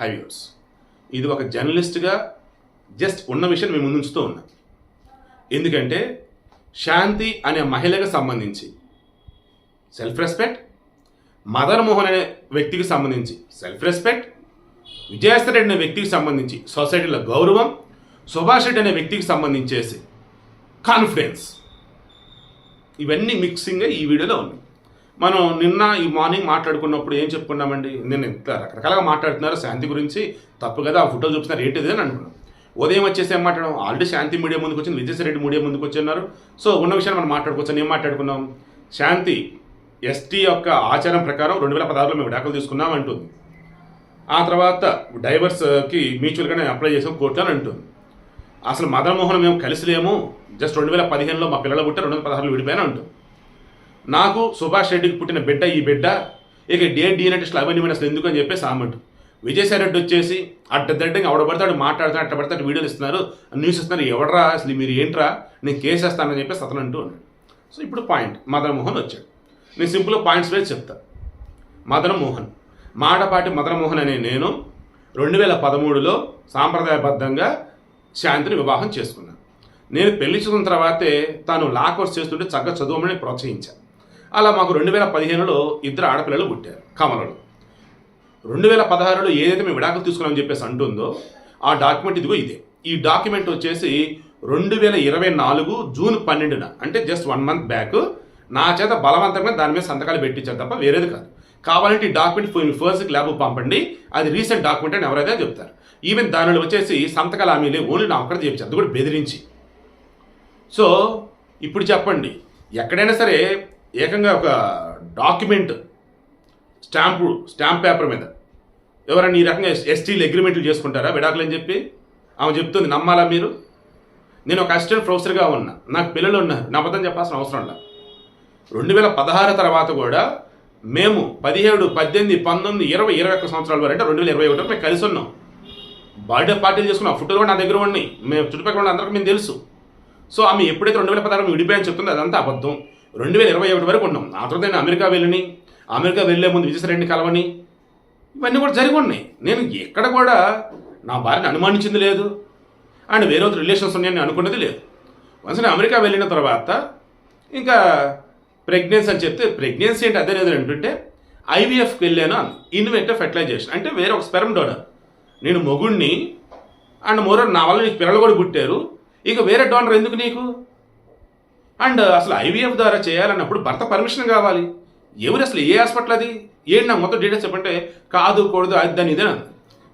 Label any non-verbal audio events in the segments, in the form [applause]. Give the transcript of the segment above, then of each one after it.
హైవ్యూర్స్ ఇది ఒక జర్నలిస్ట్గా జస్ట్ ఉన్న విషయం మేము ముందుంచుతూ ఉన్నాం. ఎందుకంటే శాంతి అనే మహిళకు సంబంధించి సెల్ఫ్ రెస్పెక్ట్ మదన్ మోహన్ అనే వ్యక్తికి సంబంధించి సెల్ఫ్ రెస్పెక్ట్ విజయశ్రీ రెడ్డి అనే వ్యక్తికి సంబంధించి సొసైటీలో గౌరవం సుభాష్ రెడ్డి అనే వ్యక్తికి సంబంధించేసి కాన్ఫిడెన్స్ ఇవన్నీ మిక్సింగ్గా ఈ వీడియోలో ఉన్నాయి. మనం నిన్న ఈ మార్నింగ్ మాట్లాడుకున్నప్పుడు ఏం చెప్పుకున్నామండి? నేను ఇంత రకరకాలుగా మాట్లాడుతున్నారు శాంతి గురించి. తప్పు కదా ఆ ఫోటో చూపిస్తున్నారు ఏంటిది అని అనుకున్నాం. ఉదయం వచ్చేసి ఏం మాట్లాడడం ఆల్రెడీ శాంతి మీడియా ముందుకు వచ్చింది విజయసాయి మీడియా ముందుకు వచ్చిన్నారు. సో ఉన్న విషయాన్ని మనం మాట్లాడుకోవచ్చు ఏం మాట్లాడుకున్నాం? శాంతి ఎస్టీ యొక్క ఆచారం ప్రకారం రెండు వేల పదహారులో మేము విడాకులు తీసుకున్నాం అంటుంది. ఆ తర్వాత డైవర్స్కి మ్యూచువల్గానే అప్లై చేసాం కోర్టు అని అంటుంది. అసలు మదన్మోహన్ మేము కలిసిలేము జస్ట్ రెండు వేల పదిహేనులో మా పిల్లలు పుట్టారు రెండు వేల పదహారులో విడిపోయాను అంటుంది. నాకు సుభాష్ రెడ్డికి పుట్టిన బిడ్డ ఈ బిడ్డ ఇక డే డిఎన్ఏ టెస్ట్లు అవన్నీ అసలు ఎందుకు అని చెప్పేసి ఆమంటు. విజయసాయి రెడ్డి వచ్చేసి అడ్డదండంగా అవడబడతాడు పడతాడు మాట్లాడుతాడు అట్ట పడతాడు వీడియోలు ఇస్తున్నారు న్యూస్ ఇస్తున్నారు ఎవడరా అసలు మీరు ఏంట్రా నేను కేసేస్తానని చెప్పేసి అతను అంటూ ఉన్నాడు. సో ఇప్పుడు పాయింట్ మదన్ మోహన్ వచ్చాడు. నేను సింపుల్గా పాయింట్స్ వేసి చెప్తా. మదన్ మోహన్ మాడపాటి మదన్ మోహన్ అనే నేను రెండు వేల పదమూడులో సాంప్రదాయబద్ధంగా శాంతిని వివాహం చేసుకున్నాను నేను పెళ్ళి చూసిన తర్వాతే తాను లా కోర్స్ చేస్తుంటే చక్కగా చదువుమని ప్రోత్సహించాను అలా మాకు రెండు వేల పదిహేనులో ఇద్దరు ఆడపిల్లలు పుట్టారు కమలలు రెండు వేల పదహారులో ఏదైతే మేము విడాకులు తీసుకున్నామని చెప్పేసి అంటుందో ఆ డాక్యుమెంట్ ఇదిగో ఇదే. ఈ డాక్యుమెంట్ వచ్చేసి రెండు వేల ఇరవై నాలుగు జూన్ పన్నెండున అంటే జస్ట్ వన్ మంత్ బ్యాక్ నా చేత బలవంతంగా దాని మీద సంతకాలు పెట్టించారు తప్ప వేరేది కాదు. కావాలంటే ఈ డాక్యుమెంట్ ఫస్ట్ ల్యాబ్ పంపండి అది రీసెంట్ డాక్యుమెంట్ అని ఎవరైతే చెప్తారు. ఈవెన్ దానిలో వచ్చేసి సంతకాలు హామీలే ఓన్లీ నా ఒక్కడే చేయించారు అది కూడా బెదిరించి. సో ఇప్పుడు చెప్పండి ఎక్కడైనా సరే ఏకంగా ఒక డాక్యుమెంట్ స్టాంపు స్టాంప్ పేపర్ మీద. ఎవరైనా ఈ రకంగా ఎస్టీలు అగ్రిమెంట్లు చేసుకుంటారా? విడాకులు అని చెప్పి ఆమె చెప్తుంది నమ్మాలా మీరు? నేను ఒక అసిస్టెంట్ ప్రొఫెసర్గా ఉన్నా. నాకు పిల్లలు ఉన్నారు. నా అబద్ధం చెప్పాల్సిన అవసరం లేదు. రెండు వేల పదహారు తర్వాత కూడా మేము పదిహేడు పద్దెనిమిది పంతొమ్మిది ఇరవై ఇరవై ఒక్క సంవత్సరాల వరకు అంటే రెండు వేల ఇరవై ఒకటి మేము కలిసి ఉన్నాం. బర్త్డే పార్టీలు చేసుకున్నాం. ఫోటోలు కూడా నా దగ్గర ఉన్నాయి. మేము చుట్టుపక్కల ఉన్న అందరికీ మేము తెలుసు. సో ఆమె ఎప్పుడైతే రెండు వేల పదహారు విడిపోయని చెప్తుందో అదంతా అబద్ధం. రెండు వేల ఇరవై ఒకటి వరకు ఉన్నాం. ఆ తర్వాత నేను అమెరికా వెళ్ళని. అమెరికా వెళ్ళే ముందు విజయసాయిరెడ్డిని కలవని ఇవన్నీ కూడా జరిగి ఉన్నాయి. నేను ఎక్కడ కూడా నా భార్యని అనుమానించింది లేదు. అండ్ వేరే ఒకటి రిలేషన్స్ ఉన్నాయని అనుకున్నది లేదు. వన్స్ నేను అమెరికా వెళ్ళిన తర్వాత ఇంకా ప్రెగ్నెన్సీ అని చెప్తే ప్రెగ్నెన్సీ అంటే అదే లేదు ఏంటంటే ఐవీఎఫ్కి వెళ్ళాను ఇన్వెక్టివ్ ఫెర్టిలైజేషన్. అంటే వేరే ఒక స్పెరమ్ డోనర్. నేను మొగుణ్ణి అండ్ మోరో నా వల్ల నీకు పిల్లలు కూడా పుట్టారు. ఇక వేరే డోనర్ ఎందుకు నీకు? అండ్ అసలు ఐవీఎఫ్ ద్వారా చేయాలన్నప్పుడు భర్త పర్మిషన్ కావాలి. ఎవరు అసలు ఏ హాస్పిటల్ అది? ఏంటి నాకు మొత్తం డీటెయిల్స్ చెప్పంటే కాదు కూడదు అది దాని ఇదే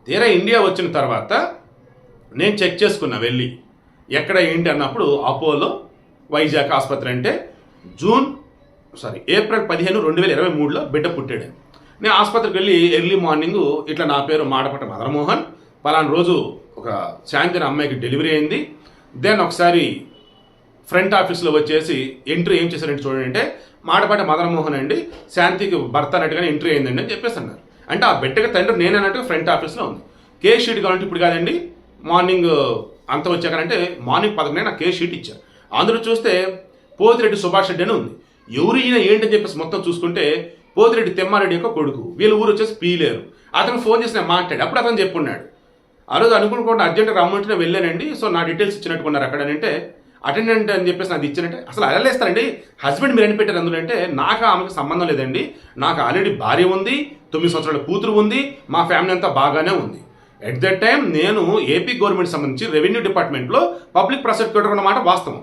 తీరా ఇండియా వచ్చిన తర్వాత నేను చెక్ చేసుకున్నా వెళ్ళి. ఎక్కడ ఏంటి అన్నప్పుడు అపోలో వైజాగ్ ఆసుపత్రి అంటే జూన్ సారీ ఏప్రిల్ పదిహేను రెండు వేల ఇరవై మూడులో బిడ్డ పుట్టాడు. నేను ఆసుపత్రికి వెళ్ళి ఎర్లీ మార్నింగ్ ఇట్లా నా పేరు మాడపట్ట మదనమోహన్. పలానా రోజు ఒక శాంతిని అమ్మాయికి డెలివరీ అయింది. దెన్ ఒకసారి ఫ్రంట్ ఆఫీస్లో వచ్చేసి ఎంట్రీ ఏం చేశారంటే చూడండి అంటే మాడపాటి మదనమోహన్ అండి శాంతికి భర్త అన్నట్టుగానే ఎంట్రీ అయిందండి అని చెప్పేసి అన్నారు. అంటే ఆ బిడ్డకి తండ్రి నేను అన్నట్టుగా ఫ్రంట్ ఆఫీస్లో ఉంది. కేస్ షీట్ కావాలంటే ఇప్పుడు కాదండి మార్నింగ్ అంత వచ్చాకనంటే మార్నింగ్ పదకొండే నాకు కేస్ షీట్ ఇచ్చారు. అందులో చూస్తే పోతిరెడ్డి సుభాష్ రెడ్డి అని ఉంది. ఎవరు ఈయన ఏంటని చెప్పేసి మొత్తం చూసుకుంటే పోతిరెడ్డి తెమ్మారెడ్డి యొక్క కొడుకు. వీళ్ళ ఊరు వచ్చేసి పీలేరు. అతను ఫోన్ చేసి నేను మాట్లాడి అప్పుడు అతను చెప్పున్నాడు. ఆ రోజు అనుకుంటున్నా అర్జెంట్గా రమ్మంటే వెళ్ళానండి. సో నా డీటెయిల్స్ ఇచ్చినట్టుకున్నారు అక్కడ అంటే అటెండెంట్ అని చెప్పేసి నాకు ఇచ్చినట్టే అసలు అలా లేస్తారండి హస్బెండ్ మీరు ఎన్ని పెట్టారు అందులో అంటే నాకు ఆమెకు సంబంధం లేదండి. నాకు ఆల్రెడీ భార్య ఉంది తొమ్మిది సంవత్సరాల కూతురు ఉంది మా ఫ్యామిలీ అంతా బాగానే ఉంది. ఎట్ దట్ టైం నేను ఏపీ గవర్నమెంట్ సంబంధించి రెవెన్యూ డిపార్ట్మెంట్లో పబ్లిక్ ప్రాసిక్యూటర్ ఉన్న మాట వాస్తవం.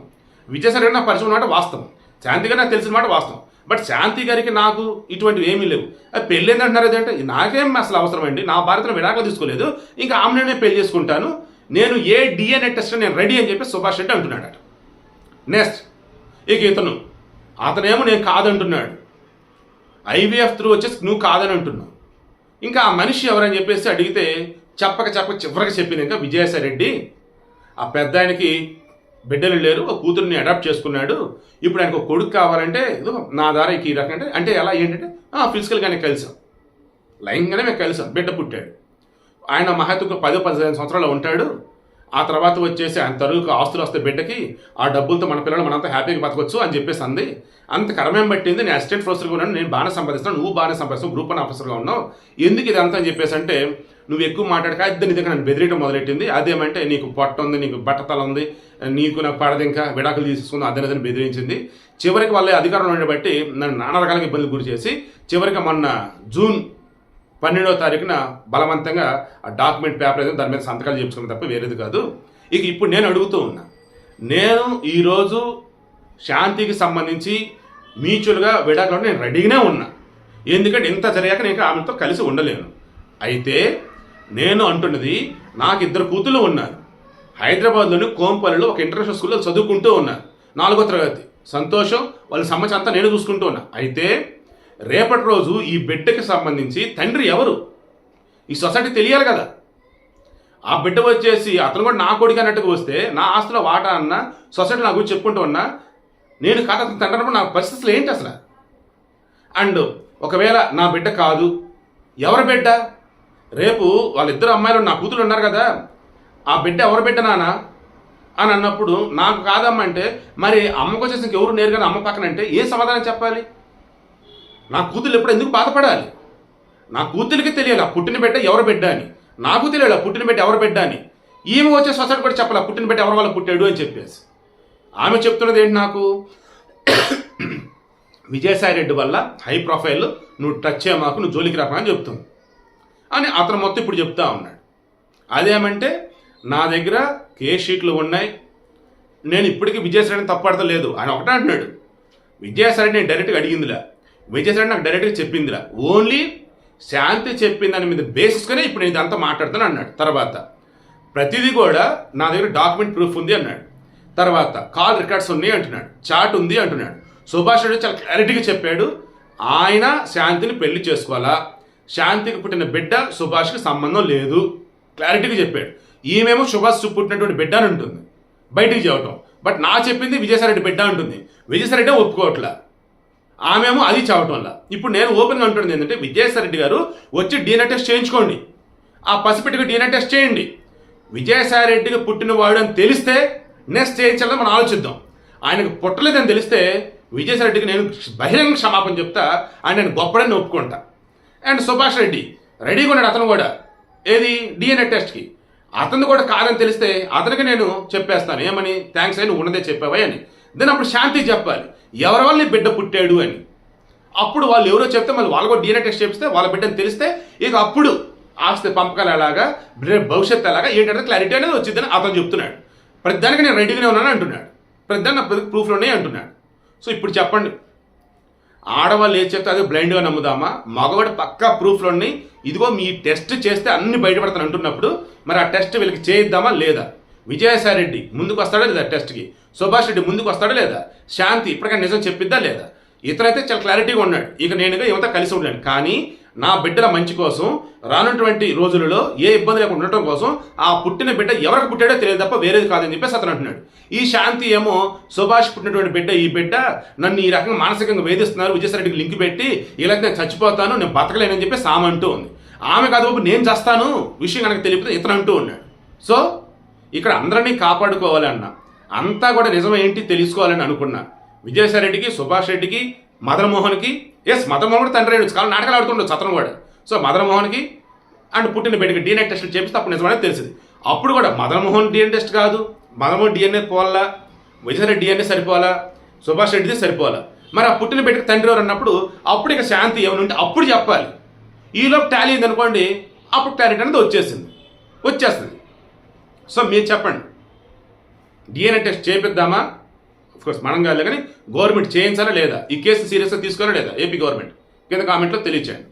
విజయసాయి రెడ్డి నాకు పరిచయం మాట వాస్తవం. శాంతి గారు నాకు తెలిసిన మాట వాస్తవం. బట్ శాంతి గారికి నాకు ఇటువంటివి ఏమీ లేవు. అది పెళ్ళి ఏంటంటున్నారు అదంటే నాకేం అసలు అవసరం అండి. నా భారతను విడాకులు తీసుకోలేదు. ఇంకా ఆమెనే పెళ్ళి చేసుకుంటాను. నేను ఏ డిఎన్ఏ టెస్ట్ నేను రెడీ అని చెప్పి సుభాష్ రెడ్డి అంటున్నాడట. నెక్స్ట్ ఇక ఇతను అతనేమో నేను కాదంటున్నాడు. ఐవీఎఫ్ త్రూ వచ్చేసి నువ్వు కాదని అంటున్నావు ఇంకా ఆ మనిషి ఎవరని చెప్పేసి అడిగితే చెప్పక చెప్పక చివరికి చెప్పింది ఇంకా విజయసాయి రెడ్డి ఆ పెద్ద ఆయనకి బిడ్డలు లేరు ఒక కూతుర్ని అడాప్ట్ చేసుకున్నాడు. ఇప్పుడు ఆయనకు ఒక కొడుకు కావాలంటే ఏదో నా దారా ఈ రకం అంటే అంటే ఎలా ఏంటంటే ఫిజికల్గానే కలిసాం. లైంగానే మేము కలిసాం. బిడ్డ పుట్టాడు. ఆయన మహత్తుకు పదో పదిహేను సంవత్సరాలు ఉంటాడు. ఆ తర్వాత వచ్చేసి ఆయన తరువుకు ఆస్తులు వస్తే బిడ్డకి ఆ డబ్బులతో మన పిల్లలు మనంతా హ్యాపీగా బతకొచ్చు అని చెప్పేసి అంది. అంత కరమేం పట్టింది నేను అసిస్టెంట్ ప్రొఫెసర్గా ఉన్నాను నేను బాగానే సంపాదిస్తాను నువ్వు బాగానే సంపాదిస్తావు గ్రూప్ వన్ ఆఫీసర్గా ఉన్నావు. ఎందుకు ఇది అంతా అని చెప్పేసి అంటే నువ్వు ఎక్కువ మాట్లాడక ఇద్దరు నీ దగ్గర నన్ను బెదిరియడం మొదలెట్టింది. అదేమంటే నీకు పొట్ట ఉంది నీకు బట్టతల ఉంది నీకు నాకు పడదు ఇంకా విడాకులు అదే అదనదని బెదిరించింది. చివరికి వాళ్ళ అధికారంలో ఉండబట్టి నన్ను నానా రకాలుగా ఇబ్బందులు గురి చేసి చివరికి మొన్న జూన్ పన్నెండవ తారీఖున బలవంతంగా ఆ డాక్యుమెంట్ పేపర్ అయితే దాని మీద సంతకాలు చేయించుకోవడం తప్ప వేరేది కాదు. ఇక ఇప్పుడు నేను అడుగుతూ ఉన్నా. నేను ఈరోజు శాంతికి సంబంధించి మ్యూచువల్గా విడాకులు నేను రెడీగానే ఉన్నా. ఎందుకంటే ఇంత జరిగాక నేను ఇంకా ఆమెతో కలిసి ఉండలేను. అయితే నేను అంటున్నది నాకు ఇద్దరు కూతుళ్ళు ఉన్నారు. హైదరాబాద్లోని కోంపల్లిలో ఒక ఇంటర్నేషనల్ స్కూల్లో చదువుకుంటూ ఉన్నారు. నాలుగో తరగతి. సంతోషం వాళ్ళ సమస్య అంతా నేను చూసుకుంటూ ఉన్నా. అయితే రేపటి రోజు ఈ బిడ్డకి సంబంధించి తండ్రి ఎవరు? ఈ సొసైటీ తెలియాలి కదా. ఆ బిడ్డ వచ్చేసి అతను కూడా నా కొడుకు అన్నట్టుగా వస్తే నా ఆస్తిలో వాటా అన్న సొసైటీ నా గురించి చెప్పుకుంటూ ఉన్నా నేను కాదు అతను తండ్రి నా పరిస్థితులు ఏంటి అసలు? అండ్ ఒకవేళ నా బిడ్డ కాదు ఎవరి బిడ్డ? రేపు వాళ్ళిద్దరు అమ్మాయిలు నా కూతురు ఉన్నారు కదా ఆ బిడ్డ ఎవరి బిడ్డ నాన్న? అని అన్నప్పుడు నాకు కాదమ్మ అంటే మరి అమ్మకు వచ్చేసి ఇంకెవరు నేరుగా అమ్మ పక్కన అంటే ఏ సమాధానం చెప్పాలి? నా కూతురు ఎప్పుడు ఎందుకు బాధపడాలి? నా కూతురికి తెలియాలి ఆ పుట్టిన బిడ్డ ఎవరు బిడ్డ అని? నాకు తెలియాలి ఆ పుట్టిన బిడ్డ ఎవరు బిడ్డ అని? ఈమె వచ్చే సొసైటీ కూడా చెప్పాలి పుట్టిన బిడ్డ ఎవరి వల్ల పుట్టాడు అని చెప్పేసి? ఆమె చెప్తున్నది ఏంటి నాకు? [coughs] విజయసాయి రెడ్డి వల్ల హై ప్రొఫైల్ నువ్వు టచ్ చేయమాకు నువ్వు జోలికి రాకు అని చెప్తుంది. అని అతను మొత్తం ఇప్పుడు చెప్తా ఉన్నాడు. అదేమంటే నా దగ్గర కే షీట్లు ఉన్నాయి. నేను ఇప్పటికీ విజయసాయిని తప్పడతలేదు ఆయన ఒకటే అంటున్నాడు. విజయసాయి నేను డైరెక్ట్గా అడిగిందిలే. విజయసాయి నాకు డైరెక్ట్గా చెప్పిందిరా. ఓన్లీ శాంతి చెప్పిన దాని మీద బేసిస్గానే ఇప్పుడు నేను ఇదంతా మాట్లాడుతాను అన్నాడు. తర్వాత ప్రతిదీ కూడా నా దగ్గర డాక్యుమెంట్ ప్రూఫ్ ఉంది అన్నాడు. తర్వాత కాల్ రికార్డ్స్ ఉన్నాయి అంటున్నాడు. చాట్ ఉంది అంటున్నాడు. సుభాష్ రెడ్డి చాలా క్లారిటీగా చెప్పాడు. ఆయన శాంతిని పెళ్ళి చేసుకోవాలా? శాంతికి పుట్టిన బిడ్డ సుభాష్కి సంబంధం లేదు. క్లారిటీగా చెప్పాడు. ఈమెమో సుభాష్ పుట్టినటువంటి బిడ్డ అని ఉంటుంది. బయటికి చెప్పటం. బట్ నా చెప్పింది విజయసాయిరెడ్డి బిడ్డ అంటుంది. విజయసాయిరెడ్డి ఒప్పుకోవట్లా. ఆమెమో అది చావటం వల్ల. ఇప్పుడు నేను ఓపెన్గా అంటున్నది ఏంటంటే విజయసాయిరెడ్డి గారు వచ్చి డీఎన్ఏ టెస్ట్ చేయించుకోండి. ఆ పసిపిట్టుకు డీఎన్ఏ టెస్ట్ చేయండి. విజయసాయిరెడ్డికి పుట్టినవాడు అని తెలిస్తే నెక్స్ట్ చేయించాలని మనం ఆలోచిద్దాం. ఆయనకు పుట్టలేదని తెలిస్తే విజయసాయిరెడ్డికి నేను బహిరంగ క్షమాపణ చెప్తా ఆయన నేను గొప్పడని ఒప్పుకుంటా. అండ్ సుభాష్ రెడ్డి రెడీగా ఉన్నాడు అతను కూడా. ఏది? డిఎన్ఏ టెస్ట్కి అతను కూడా కాదని తెలిస్తే అతనికి నేను చెప్పేస్తాను. ఏమని? థ్యాంక్స్ అని ఉన్నదే చెప్పావా అని. దెన్ అప్పుడు శాంతి చెప్పాలి. ఎవరి వల్ల బిడ్డ పుట్టాడు అని. అప్పుడు వాళ్ళు ఎవరో చెప్తే మళ్ళీ వాళ్ళు కూడా డిఎన్ఏ టెస్ట్ చేపిస్తే వాళ్ళ బిడ్డని తెలిస్తే ఇక అప్పుడు ఆస్తి పంపకాలు ఎలాగా భవిష్యత్తు ఎలాగా ఏంటంటే క్లారిటీ అనేది వచ్చిందని అతను చెప్తున్నాడు. ప్రతిదానికి నేను రెడీగానే ఉన్నాను అంటున్నాడు. ప్రతిదాన్ని నా ప్రూఫ్లు ఉన్నాయి అంటున్నాడు. సో ఇప్పుడు చెప్పండి. ఆడవాళ్ళు ఏం చెప్తే అదే బ్లైండ్గా నమ్ముదామా? మగవాడు పక్కా ప్రూఫ్లు ఉన్నాయి ఇదిగో మీ టెస్ట్ చేస్తే అన్ని బయటపడతాను అంటున్నప్పుడు మరి ఆ టెస్ట్ వీళ్ళకి చేయిద్దామా లేదా? విజయసాయి రెడ్డి ముందుకు వస్తాడా లేదా టెస్ట్కి సుభాష్ రెడ్డి ముందుకు వస్తాడా లేదా? శాంతి ఇప్పటికైనా నిజం చెప్పిద్దా లేదా? ఇతనైతే చాలా క్లారిటీగా ఉన్నాడు. ఇక నేనుగా యువత కలిసి ఉండలేను. కానీ నా బిడ్డల మంచి కోసం రానున్నటువంటి రోజులలో ఏ ఇబ్బంది లేకుండా ఉండటం కోసం ఆ పుట్టిన బిడ్డ ఎవరికి పుట్టాడో తెలియదు తప్ప వేరేది కాదని చెప్పేసి అతను అంటున్నాడు. ఈ శాంతి ఏమో సుభాష్ పుట్టినటువంటి బిడ్డ ఈ బిడ్డ నన్ను ఈ రకంగా మానసికంగా వేధిస్తున్నారు విజయసరెడ్డికి లింక్ పెట్టి ఇలా నేను చచ్చిపోతాను నేను బతకలేనని చెప్పి ఆమె అంటూ ఉంది. ఆమె కాదు నేను చేస్తాను. విషయం కనుక తెలిపితే ఇతను అంటూ ఉన్నాడు. సో ఇక్కడ అందరినీ కాపాడుకోవాలి అన్న అంతా కూడా నిజమేంటి తెలుసుకోవాలని అనుకున్నా. విజయసాయిరెడ్డికి సుభాష్ రెడ్డికి మదనమోహన్కి ఎస్ మదనమోహన్ కూడా తండ్రి అయ్యొచ్చు కానీ నాటకాలు ఆడుతుండొచ్చు అతను కూడా సో మదనమోహన్కి అండ్ పుట్టిన బిడ్డకి డిఎన్ఏ టెస్ట్లు చేపిస్తే అప్పుడు నిజమనేది తెలిసింది. అప్పుడు కూడా మదనమోహన్ డిఎన్ డిఎన్ఏ టెస్ట్ కాదు. మదనమోహన్ డిఎన్ఏ పోవాలా? విజయసాయి డిఎన్ఏ సరిపోవాలా? సుభాష్ రెడ్డిది సరిపోవాలా? మరి ఆ పుట్టిన బిడ్డకి తండ్రి ఎవరు అన్నప్పుడు అప్పుడు ఇక శాంతి ఏమైనా ఉంటే అప్పుడు చెప్పాలి. ఈలోపు టాలీ అయింది అనుకోండి అప్పుడు క్లారిటీ అనేది వచ్చేసింది. వచ్చేస్తుంది. సో మీరు చెప్పండి. DNA test చేపిద్దామా? కోర్స్ మనం కాదు కానీ గవర్నమెంట్ చేయించాలా లేదా? ఈ కేసు సీరియస్గా తీసుకోవాలా లేదా? AP government. కింద కామెంట్లో తెలియచేయండి.